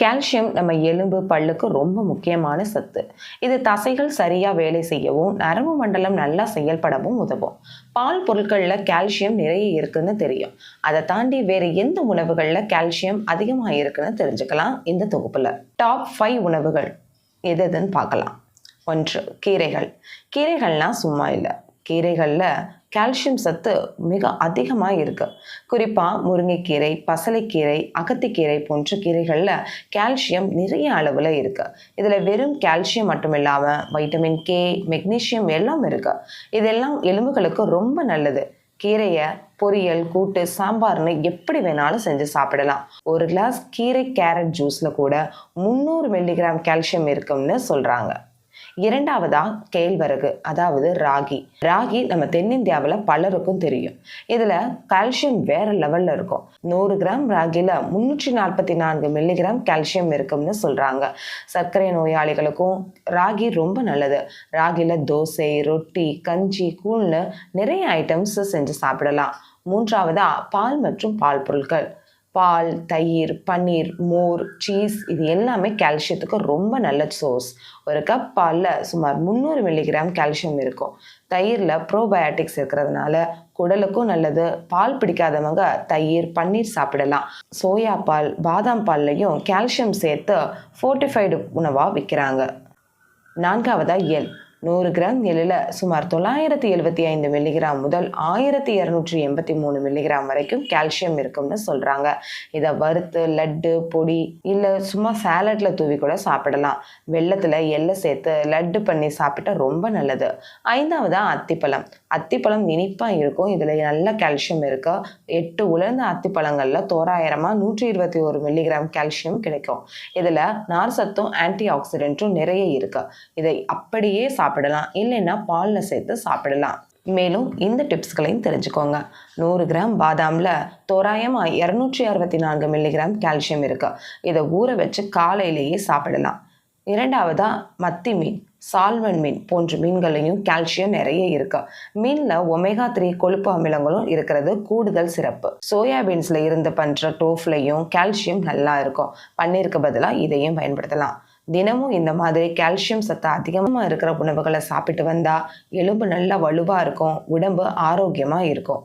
Calcium நம்ம எலும்பு பல்லுக்கு ரொம்ப முக்கியமான சத்து. இது தசைகள் சரியாக வேலை செய்யவும் நரம்பு மண்டலம் நல்லா செயல்படவும் உதவும். பால் பொருட்களில் கால்சியம் நிறைய இருக்குன்னு தெரியும். அதை தாண்டி வேறு எந்த உணவுகளில் கால்சியம் அதிகமாக இருக்குன்னு தெரிஞ்சுக்கலாம் இந்த தொகுப்பில். டாப் ஃபைவ் உணவுகள் எது எதுன்னு பார்க்கலாம். ஒன்று கீரைகள். கீரைகள்லாம் சும்மா இல்லை. கீரைகளில் கால்சியம் சத்து மிக அதிகமாக இருக்குது குறிப்பாக முருங்கைக்கீரை பசலைக்கீரை அகத்திக்கீரை போன்ற கீரைகளில் கால்சியம் நிறைய அளவில் இருக்குது இதில் வெறும் கால்சியம் மட்டும் இல்லாமல் வைட்டமின் கே மெக்னீஷியம் எல்லாம் இருக்குது இதெல்லாம் எலும்புகளுக்கு ரொம்ப நல்லது. கீரையை பொரியல் கூட்டு சாம்பார்னு எப்படி வேணாலும் செஞ்சு சாப்பிடலாம். ஒரு கிளாஸ் கீரை கேரட் ஜூஸில் கூட முந்நூறு மில்லிகிராம் கால்சியம் இருக்கும்னு சொல்கிறாங்க இரண்டாவதா கேழ்வரகு அதாவது ராகி. ராகி நம்ம தென்னிந்தியாவில் பலருக்கும் தெரியும். இதில் கால்சியம் வேற லெவலில் இருக்கும். நூறு கிராம் ராகியில் முந்நூற்றி நாற்பத்தி நான்கு மில்லிகிராம் கால்சியம் இருக்கும்னு சொல்கிறாங்க சர்க்கரை நோயாளிகளுக்கும் ராகி ரொம்ப நல்லது. ராகியில் தோசை ரொட்டி கஞ்சி கூழ்னு நிறைய ஐட்டம்ஸ் செஞ்சு சாப்பிடலாம். மூன்றாவதா பால் மற்றும் பால் பொருட்கள். பால் தயிர் பன்னீர் மோர் சீஸ் இது எல்லாமே கால்சியத்துக்கு ரொம்ப நல்ல சோர்ஸ் ஒரு கப் பாலில் சுமார் முந்நூறு மில்லிகிராம் கால்சியம் இருக்கும். தயிரில் ப்ரோபயோட்டிக்ஸ் இருக்கிறதுனால குடலுக்கும் நல்லது. பால் பிடிக்காதவங்க தயிர் பன்னீர் சாப்பிடலாம். சோயா பால் பாதாம் பால்லையும் கால்சியம் சேர்த்து ஃபோர்ட்டிஃபைடு உணவாக விற்கிறாங்க நான்காவதாக எல் நூறு கிராம் எள்ளில் சுமார் தொள்ளாயிரத்தி எழுபத்தி ஐந்து மில்லிகிராம் முதல் ஆயிரத்தி இரநூற்றி எண்பத்தி மூணு மில்லிகிராம் வரைக்கும் கால்சியம் இருக்கும்னு சொல்கிறாங்க இதை வறுத்து லட்டு பொடி இல்லை சும்மா சேலட்டில் தூவி கூட சாப்பிடலாம். வெள்ளத்தில் எள்ளை சேர்த்து லட்டு பண்ணி சாப்பிட்டா ரொம்ப நல்லது. ஐந்தாவதா அத்திப்பழம். அத்திப்பழம் இனிப்பாக இருக்கும். இதில் நல்ல கால்சியம் இருக்கு. எட்டு உலர்ந்த அத்திப்பழங்களில் தோராயிரமாக நூற்றி இருபத்தி ஒரு மில்லிகிராம் கால்சியம் கிடைக்கும். இதில் நார் சத்தும் ஆன்டி ஆக்சிடென்ட்டும் நிறைய இருக்கு. இதை அப்படியே சாப்பிடலாம். இல்லைன்னா பாலில் சேர்த்து சாப்பிடலாம். மேலும் இந்த டிப்ஸ்களையும் தெரிஞ்சுக்கோங்க. நூறு கிராம் பாதாமில் தோராயமாக இரநூற்றி அறுபத்தி நான்கு மில்லிகிராம் கால்சியம் இருக்குது இதை ஊற வச்சு காலையிலேயே சாப்பிடலாம். இரண்டாவதாக மத்தி மீன் சால்மன் மீன் போன்ற மீன்களையும் கால்சியம் நிறைய இருக்கு. மீனில் ஒமேகா த்ரீ கொழுப்பு அமிலங்களும் இருக்கிறது. கூடுதல் சிறப்பு. சோயாபீன்ஸில் இருந்து பண்ணுற டோஃப்லையும் கால்சியம் நல்லா இருக்கும். பன்னீருக்கு பதிலாக இதையும் பயன்படுத்தலாம். தினமும் இந்த மாதிரி கால்சியம் சத்து அதிகமாக இருக்கிற உணவுகளை சாப்பிட்டு வந்தால் எலும்பு நல்லா வலுவாக இருக்கும் உடம்பு ஆரோக்கியமாக இருக்கும்.